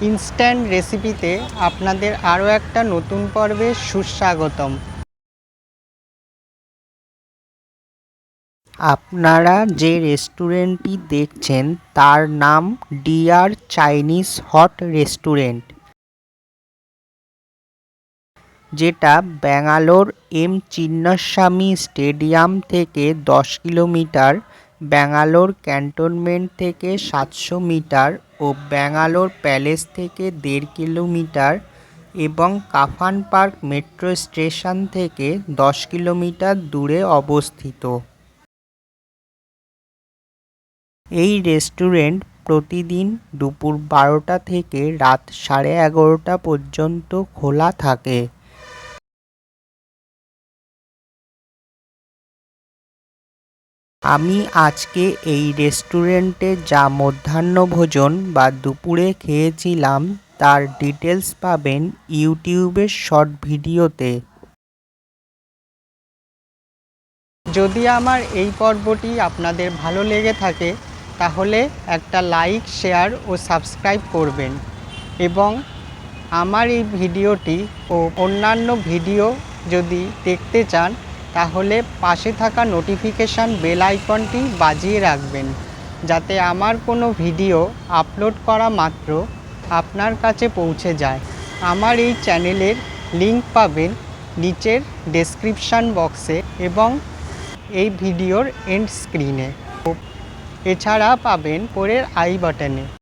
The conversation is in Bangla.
ইনস্ট্যান্ট রেসিপিতে আপনাদের আরও একটা নতুন পর্বে সুস্বাগতম। আপনারা যে রেস্টুরেন্টটি দেখছেন, তার নাম ডিয়ার চাইনিজ হট রেস্টুরেন্ট। যেটা ব্যাঙ্গালোর এম চিন্নাস্বামী স্টেডিয়াম থেকে দশ কিলোমিটার ব্যাঙ্গালোর ক্যান্টনমেন্ট থেকে সাতশো মিটার ও ব্যাঙ্গালোর প্যালেস থেকে দেড় কিলোমিটার এবং কাফান পার্ক মেট্রো স্টেশন থেকে দশ কিলোমিটার দূরে অবস্থিত। এই রেস্টুরেন্ট প্রতিদিন দুপুর বারোটা থেকে রাত সাড়ে এগারোটা পর্যন্ত খোলা থাকে। আমি আজকে এই রেস্টুরেন্টে যা মধ্যাহ্নভোজন বা দুপুরে খেয়েছিলাম, তার ডিটেলস পাবেন ইউটিউবের শর্ট ভিডিওতে। যদি আমার এই পর্বটি আপনাদের ভালো লেগে থাকে, তাহলে একটা লাইক, শেয়ার ও সাবস্ক্রাইব করবেন। এবং আমার এই ভিডিওটি ও অন্যান্য ভিডিও যদি দেখতে চান তাহলে পাশে থাকা নোটিফিকেশান বেল আইকনটি বাজিয়ে রাখবেন। যাতে আমার কোনো ভিডিও আপলোড করা মাত্র আপনার কাছে পৌঁছে যায়। আমার এই চ্যানেলের লিংক পাবেন নিচের ডেসক্রিপশান বক্সে এবং এই ভিডিওর এন্ড স্ক্রিনে এছাড়া পাবেন পরের আই বাটনে